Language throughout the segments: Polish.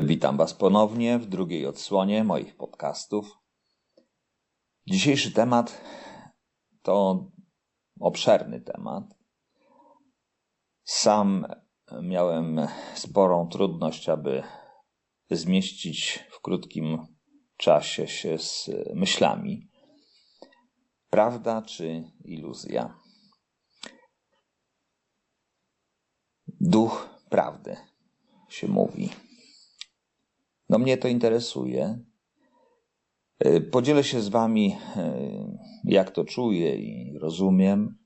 Witam Was ponownie w drugiej odsłonie moich podcastów. Dzisiejszy temat to obszerny temat. Sam miałem sporą trudność, aby zmieścić w krótkim czasie się z myślami. Prawda czy iluzja? Duch prawdy się mówi. No mnie to interesuje. E, podzielę się z Wami, e, jak to czuję i rozumiem.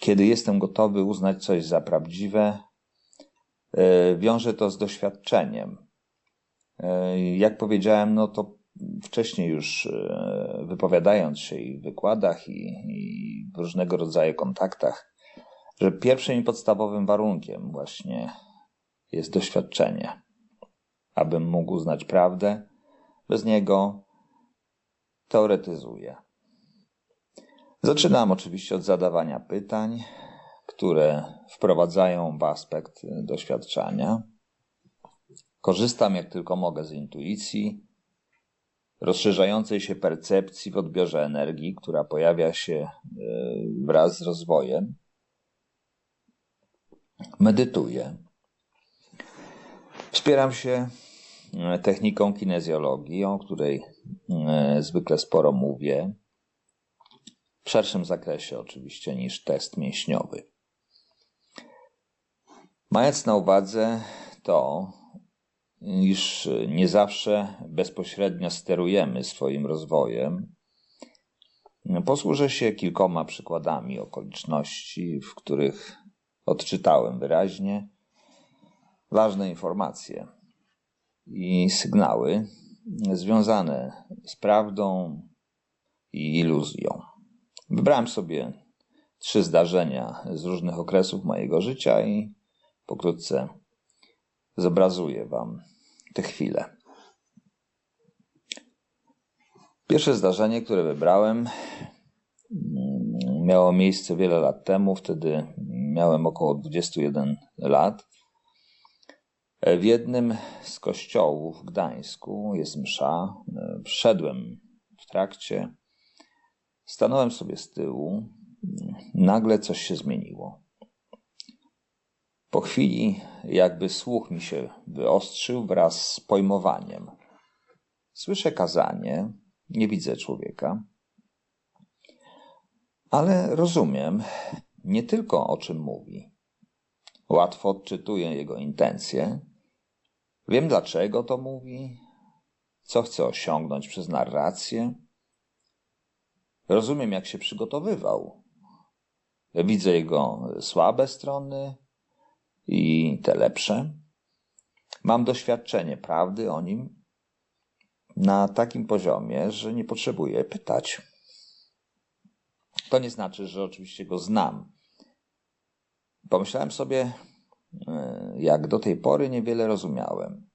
Kiedy jestem gotowy uznać coś za prawdziwe, e, wiążę to z doświadczeniem. Jak powiedziałem, no to wcześniej już wypowiadając się i w wykładach, i, i w różnego rodzaju kontaktach, że pierwszym i podstawowym warunkiem właśnie jest doświadczenie abym mógł znać prawdę. Bez niego teoretyzuję. Zaczynam oczywiście od zadawania pytań, które wprowadzają w aspekt doświadczania. Korzystam jak tylko mogę z intuicji, rozszerzającej się percepcji w odbiorze energii, która pojawia się e, wraz z rozwojem. Medytuję. Wspieram się E, techniką kinezjologii, o której e, zwykle sporo mówię, w szerszym zakresie oczywiście niż test mięśniowy. Mając na uwadze to, iż nie zawsze bezpośrednio sterujemy swoim rozwojem, posłużę się kilkoma przykładami okoliczności, w których odczytałem wyraźnie ważne informacje i sygnały związane z prawdą i iluzją. Wybrałem sobie trzy zdarzenia z różnych okresów mojego życia i pokrótce zobrazuję Wam te chwile. Pierwsze zdarzenie, które wybrałem, miało miejsce wiele lat temu. Wtedy miałem około 21 lat. W jednym z kościołów w Gdańsku jest msza. Wszedłem w trakcie, stanąłem sobie z tyłu. Nagle coś się zmieniło. Po chwili, jakby słuch mi się wyostrzył wraz z pojmowaniem. Słyszę kazanie, nie widzę człowieka, ale rozumiem nie tylko o czym mówi. Łatwo odczytuję jego intencje, Wiem dlaczego to mówi, co chce osiągnąć przez narrację. Rozumiem, jak się przygotowywał. Widzę jego słabe strony i te lepsze. Mam doświadczenie prawdy o nim na takim poziomie, że nie potrzebuję pytać. To nie znaczy, że oczywiście go znam. Pomyślałem sobie, jak do tej pory niewiele rozumiałem.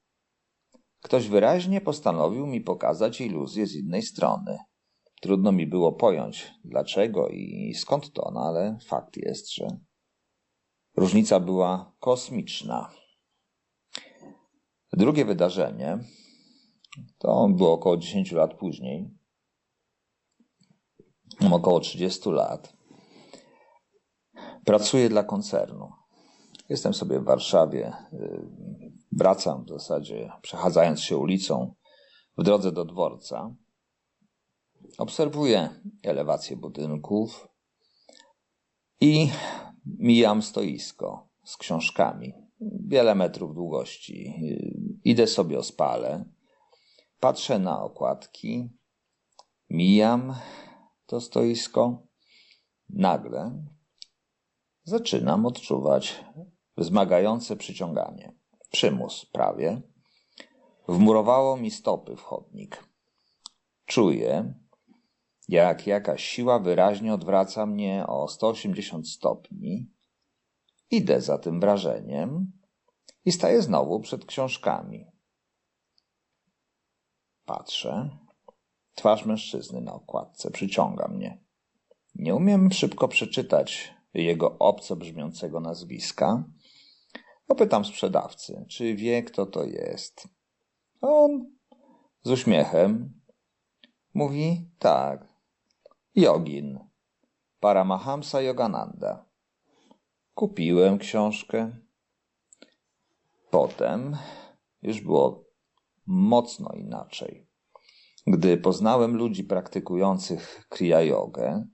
Ktoś wyraźnie postanowił mi pokazać iluzję z innej strony. Trudno mi było pojąć dlaczego i skąd to, no ale fakt jest, że różnica była kosmiczna. Drugie wydarzenie to było około 10 lat później. Około 30 lat. Pracuję dla koncernu. Jestem sobie w Warszawie. Y, wracam w zasadzie, przechadzając się ulicą w drodze do dworca. Obserwuję elewację budynków i mijam stoisko z książkami. Wiele metrów długości. Y, idę sobie o spale. Patrzę na okładki. Mijam to stoisko. Nagle zaczynam odczuwać wzmagające przyciąganie. Przymus prawie. Wmurowało mi stopy w chodnik. Czuję, jak jakaś siła wyraźnie odwraca mnie o 180 stopni. Idę za tym wrażeniem i staję znowu przed książkami. Patrzę. Twarz mężczyzny na okładce przyciąga mnie. Nie umiem szybko przeczytać jego obco brzmiącego nazwiska, Popytam sprzedawcy, czy wie, kto to jest. On z uśmiechem mówi tak. Jogin. Paramahamsa Yogananda. Kupiłem książkę. Potem już było mocno inaczej. Gdy poznałem ludzi praktykujących kriya jogę,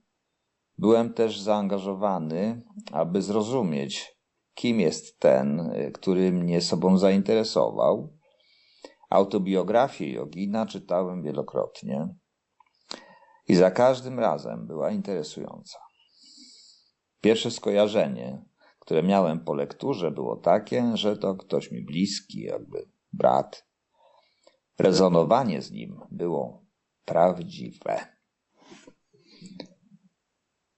byłem też zaangażowany, aby zrozumieć, kim jest ten, który mnie sobą zainteresował. Autobiografię jogina czytałem wielokrotnie i za każdym razem była interesująca. Pierwsze skojarzenie, które miałem po lekturze, było takie, że to ktoś mi bliski, jakby brat. Rezonowanie z nim było prawdziwe.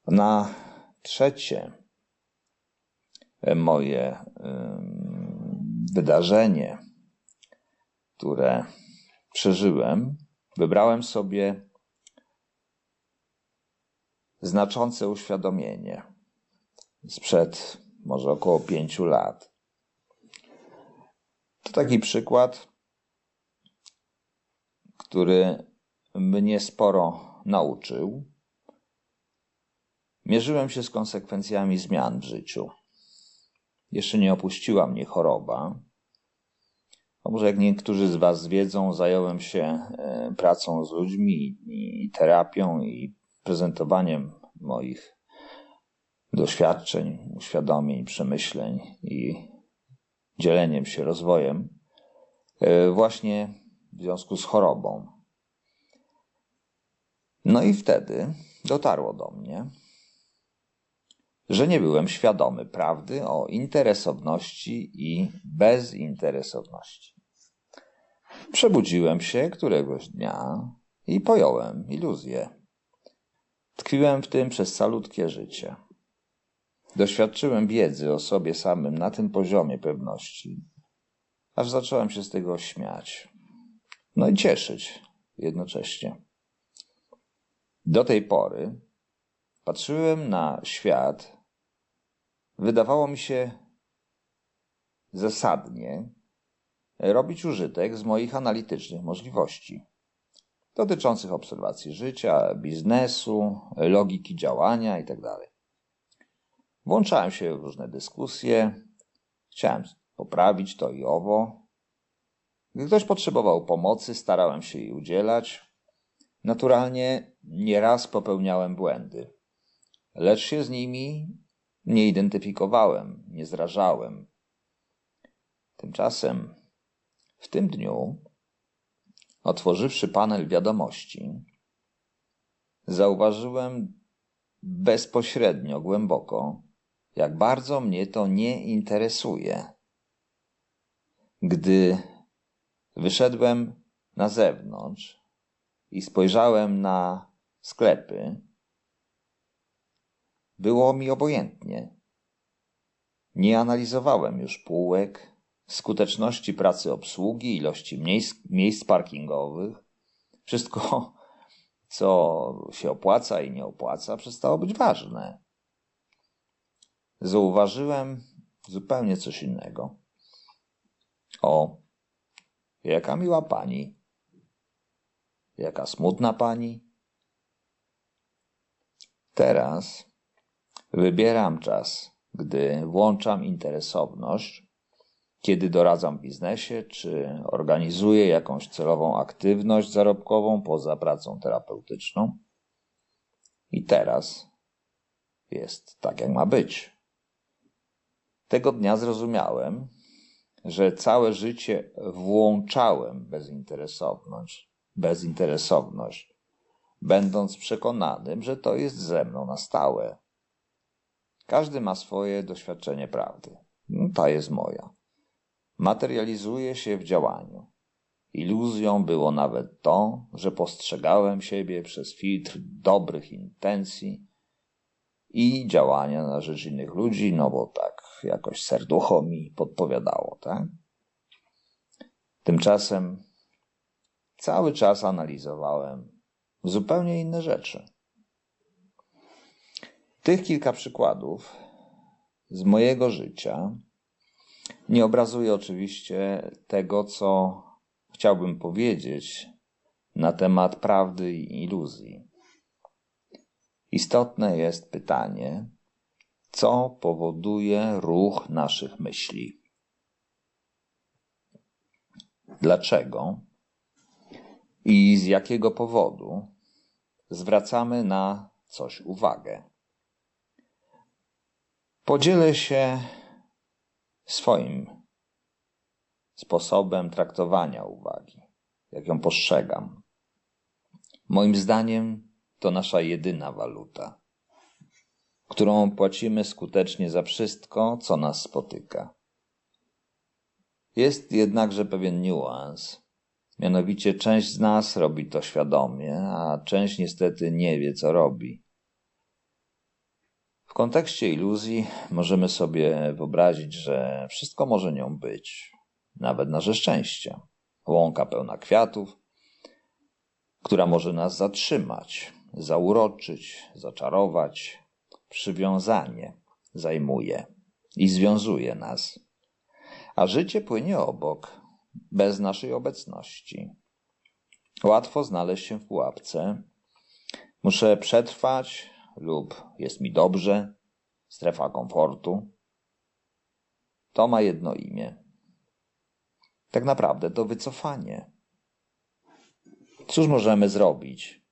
Na trzecie moje wydarzenie, które przeżyłem, wybrałem sobie znaczące uświadomienie sprzed może około pięciu lat. To taki przykład, który mnie sporo nauczył. Mierzyłem się z konsekwencjami zmian w życiu. Jeszcze nie opuściła mnie choroba. Może jak niektórzy z Was wiedzą, zająłem się e, pracą z ludźmi i terapią i prezentowaniem moich doświadczeń, uświadomień, przemyśleń i dzieleniem się rozwojem e, właśnie w związku z chorobą. No i wtedy dotarło do mnie, że nie byłem świadomy prawdy o interesowności i bezinteresowności. Przebudziłem się któregoś dnia i pojąłem iluzję. Tkwiłem w tym przez calutkie życie. Doświadczyłem wiedzy o sobie samym na tym poziomie pewności, aż zacząłem się z tego śmiać. No i cieszyć jednocześnie. Do tej pory patrzyłem na świat, wydawało mi się zasadnie robić użytek z moich analitycznych możliwości dotyczących obserwacji życia, biznesu, logiki działania itd. Tak Włączałem się w różne dyskusje, chciałem poprawić to i owo. Gdy ktoś potrzebował pomocy, starałem się jej udzielać. Naturalnie nieraz popełniałem błędy, lecz się z nimi nie identyfikowałem, nie zrażałem. Tymczasem w tym dniu, otworzywszy panel wiadomości, zauważyłem bezpośrednio, głęboko, jak bardzo mnie to nie interesuje. Gdy wyszedłem na zewnątrz i spojrzałem na sklepy, było mi obojętnie. Nie analizowałem już półek, skuteczności pracy obsługi, ilości miejsc, parkingowych. Wszystko, co się opłaca i nie opłaca, przestało być ważne zauważyłem zupełnie coś innego. O, jaka miła pani. Jaka smutna pani. Teraz wybieram czas, gdy włączam interesowność, kiedy doradzam biznesie, czy organizuję jakąś celową aktywność zarobkową poza pracą terapeutyczną. I teraz jest tak, jak ma być. Tego dnia zrozumiałem, że całe życie włączałem bezinteresowność, bezinteresowność, będąc przekonanym, że to jest ze mną na stałe. Każdy ma swoje doświadczenie prawdy. No, ta jest moja. Materializuje się w działaniu. Iluzją było nawet to, że postrzegałem siebie przez filtr dobrych intencji i działania na rzecz innych ludzi, no bo tak jakoś serducho mi podpowiadało, tak? Tymczasem cały czas analizowałem zupełnie inne rzeczy. Tych kilka przykładów z mojego życia Nie obrazuję oczywiście tego, co chciałbym powiedzieć na temat prawdy i iluzji. Istotne jest pytanie, co powoduje ruch naszych myśli. Dlaczego i z jakiego powodu zwracamy na coś uwagę? Podzielę się swoim sposobem traktowania uwagi, jak ją postrzegam. Moim zdaniem to nasza jedyna waluta, którą płacimy skutecznie za wszystko, co nas spotyka. Jest jednakże pewien niuans. Mianowicie część z nas robi to świadomie, a część niestety nie wie, co robi. W kontekście iluzji możemy sobie wyobrazić, że wszystko może nią być, nawet nasze szczęście. Łąka pełna kwiatów, która może nas zatrzymać, zauroczyć, zaczarować. Przywiązanie zajmuje i związuje nas. A życie płynie obok, bez naszej obecności. Łatwo znaleźć się w pułapce. Muszę przetrwać, lub jest mi dobrze, strefa komfortu. To ma jedno imię. Tak naprawdę to wycofanie. Cóż możemy zrobić?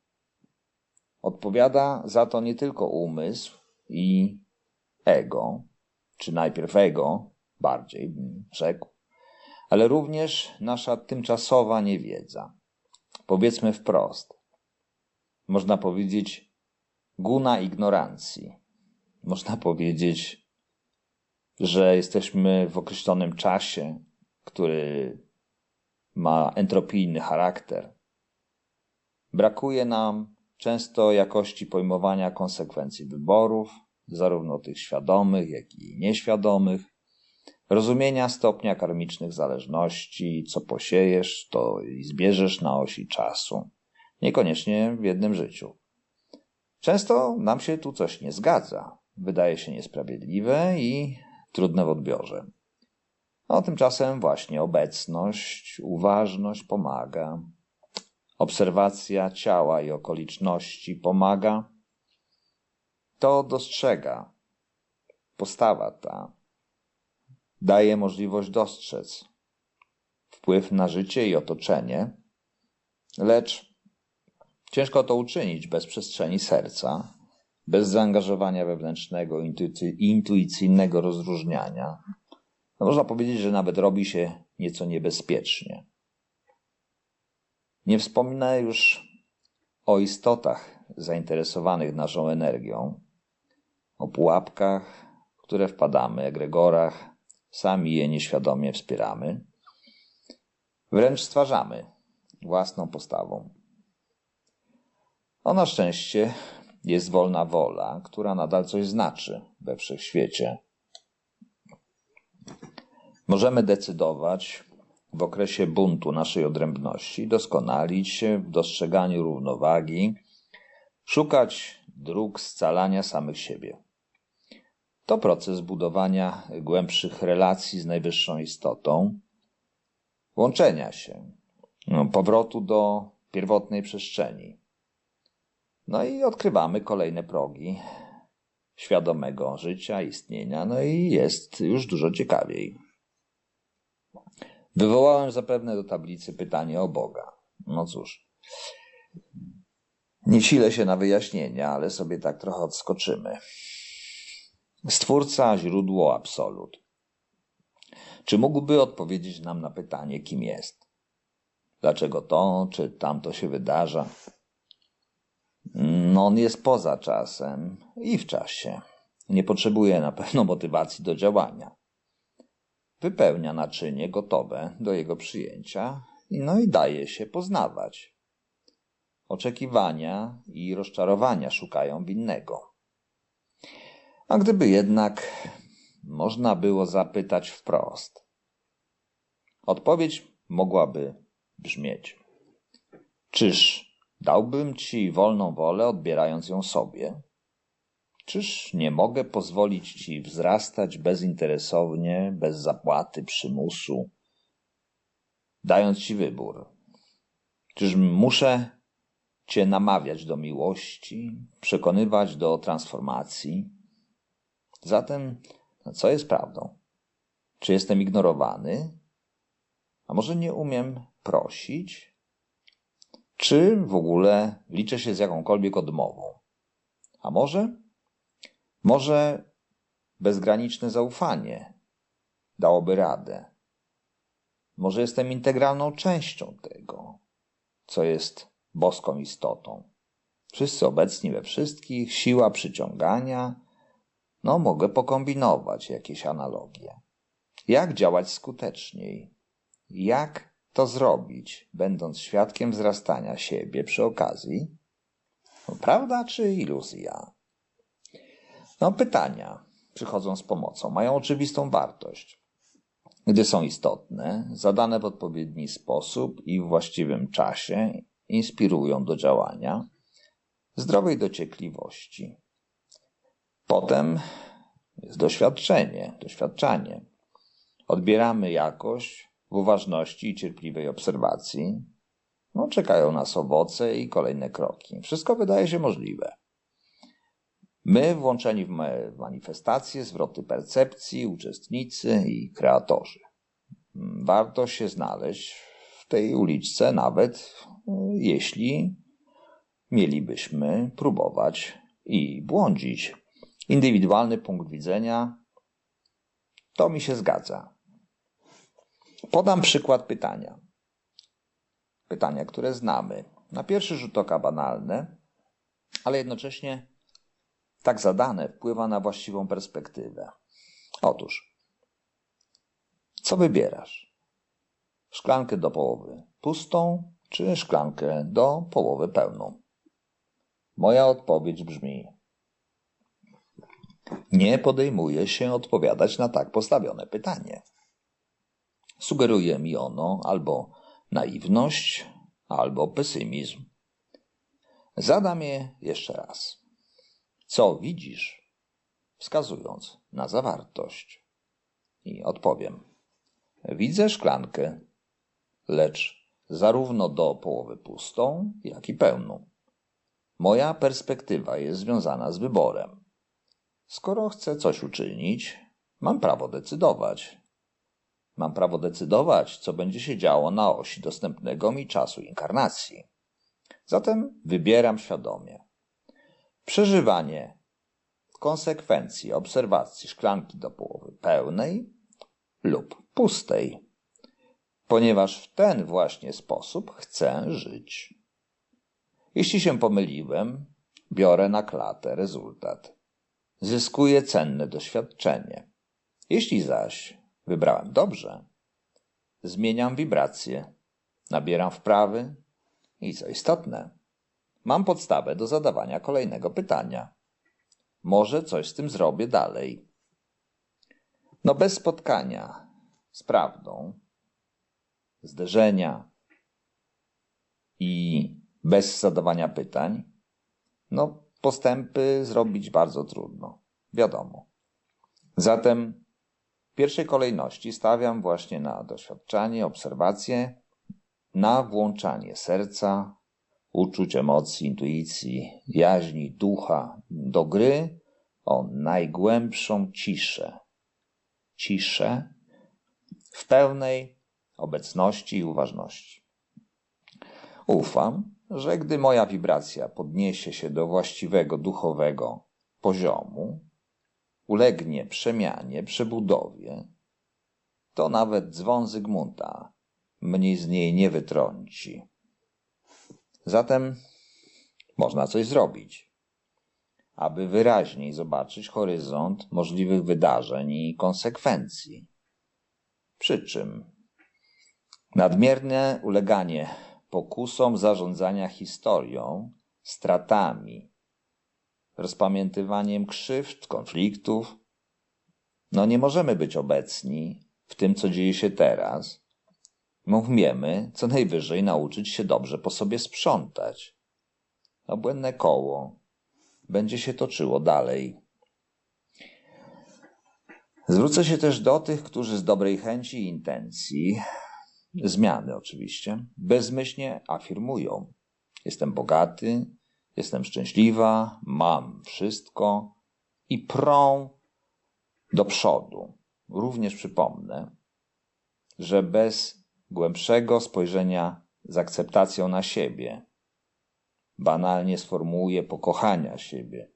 Odpowiada za to nie tylko umysł i ego, czy najpierw ego, bardziej bym rzekł, ale również nasza tymczasowa niewiedza. Powiedzmy wprost. Można powiedzieć guna ignorancji. Można powiedzieć, że jesteśmy w określonym czasie, który ma entropijny charakter. Brakuje nam często jakości pojmowania konsekwencji wyborów, zarówno tych świadomych, jak i nieświadomych, rozumienia stopnia karmicznych zależności, co posiejesz, to i zbierzesz na osi czasu, niekoniecznie w jednym życiu. Często nam się tu coś nie zgadza, wydaje się niesprawiedliwe i trudne w odbiorze. No, tymczasem właśnie obecność, uważność pomaga. Obserwacja ciała i okoliczności pomaga. To dostrzega. Postawa ta daje możliwość dostrzec wpływ na życie i otoczenie, lecz Ciężko to uczynić bez przestrzeni serca, bez zaangażowania wewnętrznego, intuicyjnego rozróżniania. No można powiedzieć, że nawet robi się nieco niebezpiecznie. Nie wspominę już o istotach zainteresowanych naszą energią, o pułapkach, w które wpadamy, egregorach, sami je nieświadomie wspieramy, wręcz stwarzamy własną postawą. O na szczęście jest wolna wola, która nadal coś znaczy we wszechświecie. Możemy decydować w okresie buntu naszej odrębności, doskonalić się w dostrzeganiu równowagi, szukać dróg scalania samych siebie. To proces budowania głębszych relacji z najwyższą istotą, łączenia się, no, powrotu do pierwotnej przestrzeni. No i odkrywamy kolejne progi świadomego życia, istnienia, no i jest już dużo ciekawiej. Wywołałem zapewne do tablicy pytanie o Boga. No cóż, nie silę się na wyjaśnienia, ale sobie tak trochę odskoczymy. Stwórca, źródło, absolut. Czy mógłby odpowiedzieć nam na pytanie, kim jest? Dlaczego to czy tamto się wydarza? No, on jest poza czasem i w czasie. Nie potrzebuje na pewno motywacji do działania. Wypełnia naczynie gotowe do jego przyjęcia, no i daje się poznawać. Oczekiwania i rozczarowania szukają winnego. A gdyby jednak można było zapytać wprost, odpowiedź mogłaby brzmieć: Czyż Dałbym ci wolną wolę, odbierając ją sobie. Czyż nie mogę pozwolić ci wzrastać bezinteresownie, bez zapłaty, przymusu, dając ci wybór? Czyż muszę cię namawiać do miłości, przekonywać do transformacji? Zatem, co jest prawdą? Czy jestem ignorowany? A może nie umiem prosić? Czy w ogóle liczę się z jakąkolwiek odmową? A może? Może bezgraniczne zaufanie dałoby radę. Może jestem integralną częścią tego, co jest boską istotą. Wszyscy obecni we wszystkich, siła przyciągania. No, mogę pokombinować jakieś analogie. Jak działać skuteczniej? Jak to zrobić, będąc świadkiem wzrastania siebie przy okazji? No, prawda czy iluzja? No, pytania przychodzą z pomocą, mają oczywistą wartość. Gdy są istotne, zadane w odpowiedni sposób i w właściwym czasie, inspirują do działania, zdrowej dociekliwości. Potem jest doświadczenie, doświadczanie. Odbieramy jakość w uważności i cierpliwej obserwacji. No, czekają nas owoce i kolejne kroki. Wszystko wydaje się możliwe. My włączeni w manifestacje, zwroty percepcji, uczestnicy i kreatorzy. Warto się znaleźć w tej uliczce, nawet jeśli mielibyśmy próbować i błądzić. Indywidualny punkt widzenia to mi się zgadza. Podam przykład pytania. Pytania, które znamy. Na pierwszy rzut oka banalne, ale jednocześnie tak zadane wpływa na właściwą perspektywę. Otóż, co wybierasz? Szklankę do połowy pustą, czy szklankę do połowy pełną? Moja odpowiedź brzmi: Nie podejmuję się odpowiadać na tak postawione pytanie. Sugeruje mi ono albo naiwność, albo pesymizm. Zadam je jeszcze raz. Co widzisz? Wskazując na zawartość. I odpowiem. Widzę szklankę, lecz zarówno do połowy pustą, jak i pełną. Moja perspektywa jest związana z wyborem. Skoro chcę coś uczynić, mam prawo decydować. Mam prawo decydować, co będzie się działo na osi dostępnego mi czasu inkarnacji. Zatem wybieram świadomie. Przeżywanie konsekwencji obserwacji szklanki do połowy pełnej lub pustej ponieważ w ten właśnie sposób chcę żyć. Jeśli się pomyliłem, biorę na klatę rezultat. Zyskuję cenne doświadczenie. Jeśli zaś wybrałem dobrze, zmieniam wibracje, nabieram wprawy i co istotne, mam podstawę do zadawania kolejnego pytania. Może coś z tym zrobię dalej. No bez spotkania z prawdą zderzenia i bez zadawania pytań, no postępy zrobić bardzo trudno. Wiadomo. Zatem pierwszej kolejności stawiam właśnie na doświadczanie, obserwację, na włączanie serca, uczuć, emocji, intuicji, jaźni, ducha do gry o najgłębszą ciszę. Ciszę w pełnej obecności i uważności. Ufam, że gdy moja wibracja podniesie się do właściwego duchowego poziomu, ulegnie przemianie, przebudowie, to nawet dzwon Zygmunta mnie z niej nie wytrąci. Zatem można coś zrobić, aby wyraźniej zobaczyć horyzont możliwych wydarzeń i konsekwencji. Przy czym Nadmierne uleganie pokusom zarządzania historią, stratami, rozpamiętywaniem krzywd, konfliktów. No nie możemy być obecni w tym, co dzieje się teraz. Umiemy co najwyżej nauczyć się dobrze po sobie sprzątać. Obłędne koło. będzie się toczyło dalej. Zwrócę się też do tych, którzy z dobrej chęci i intencji, zmiany oczywiście, bezmyślnie afirmują: Jestem bogaty, jestem szczęśliwa, mam wszystko i prą do przodu. Również przypomnę, że bez głębszego spojrzenia z akceptacją na siebie, banalnie sformułuję pokochania siebie,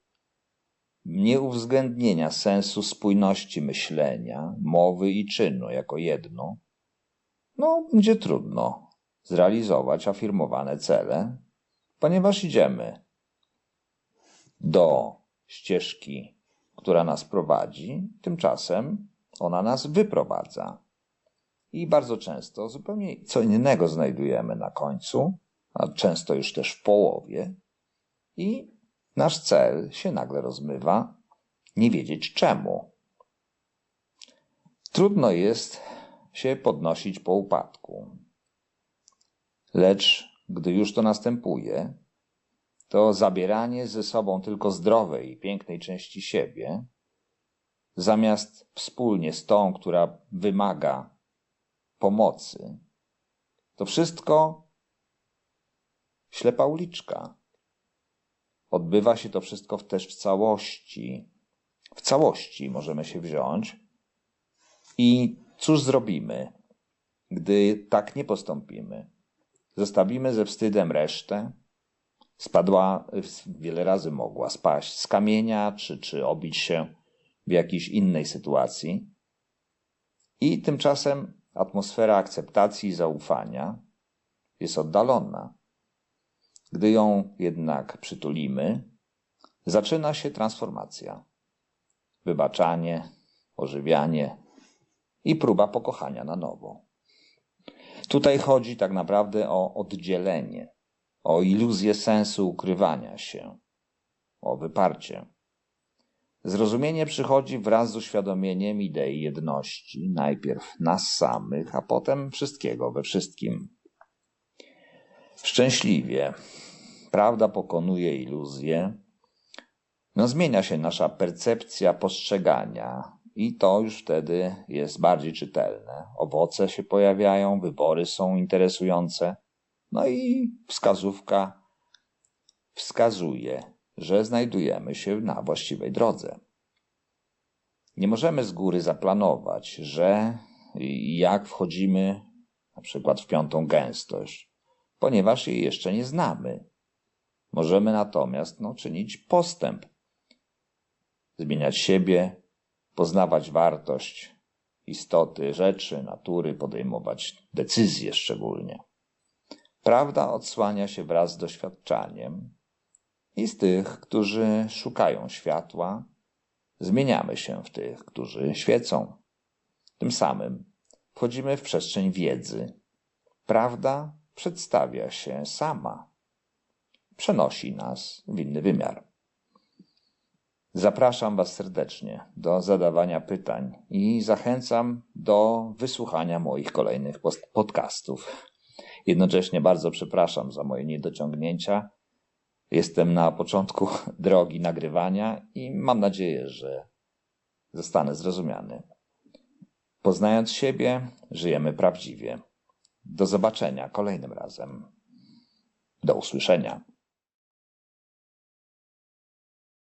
nieuwzględnienia sensu spójności myślenia, mowy i czynu jako jedno, no, będzie trudno zrealizować afirmowane cele, ponieważ idziemy do ścieżki, która nas prowadzi, tymczasem ona nas wyprowadza. I bardzo często zupełnie co innego znajdujemy na końcu, a często już też w połowie, i nasz cel się nagle rozmywa, nie wiedzieć czemu. Trudno jest się podnosić po upadku. Lecz gdy już to następuje, to zabieranie ze sobą tylko zdrowej i pięknej części siebie, zamiast wspólnie z tą, która wymaga pomocy, to wszystko ślepa uliczka. Odbywa się to wszystko też w całości. W całości możemy się wziąć. I cóż zrobimy, gdy tak nie postąpimy? Zostawimy ze wstydem resztę? Spadła, wiele razy mogła spaść z kamienia, czy, czy obić się w jakiejś innej sytuacji. I tymczasem atmosfera akceptacji i zaufania jest oddalona. Gdy ją jednak przytulimy, zaczyna się transformacja. Wybaczanie, ożywianie i próba pokochania na nowo. Tutaj chodzi tak naprawdę o oddzielenie, o iluzję sensu ukrywania się, o wyparcie. Zrozumienie przychodzi wraz z uświadomieniem idei jedności, najpierw nas samych, a potem wszystkiego we wszystkim. Szczęśliwie. Prawda pokonuje iluzję. No, zmienia się nasza percepcja postrzegania, i to już wtedy jest bardziej czytelne. Owoce się pojawiają, wybory są interesujące. No i wskazówka wskazuje, że znajdujemy się na właściwej drodze. Nie możemy z góry zaplanować, że jak wchodzimy na przykład w piątą gęstość, ponieważ jej jeszcze nie znamy. Możemy natomiast no, czynić postęp, zmieniać siebie, poznawać wartość istoty rzeczy, natury, podejmować decyzje szczególnie. Prawda odsłania się wraz z doświadczaniem i z tych, którzy szukają światła, zmieniamy się w tych, którzy świecą. Tym samym wchodzimy w przestrzeń wiedzy. Prawda przedstawia się sama, przenosi nas w inny wymiar. Zapraszam Was serdecznie do zadawania pytań i zachęcam do wysłuchania moich kolejnych podcastów. Jednocześnie bardzo przepraszam za moje niedociągnięcia. Jestem na początku drogi nagrywania i mam nadzieję, że zostanę zrozumiany. Poznając siebie, żyjemy prawdziwie. Do zobaczenia kolejnym razem. Do usłyszenia.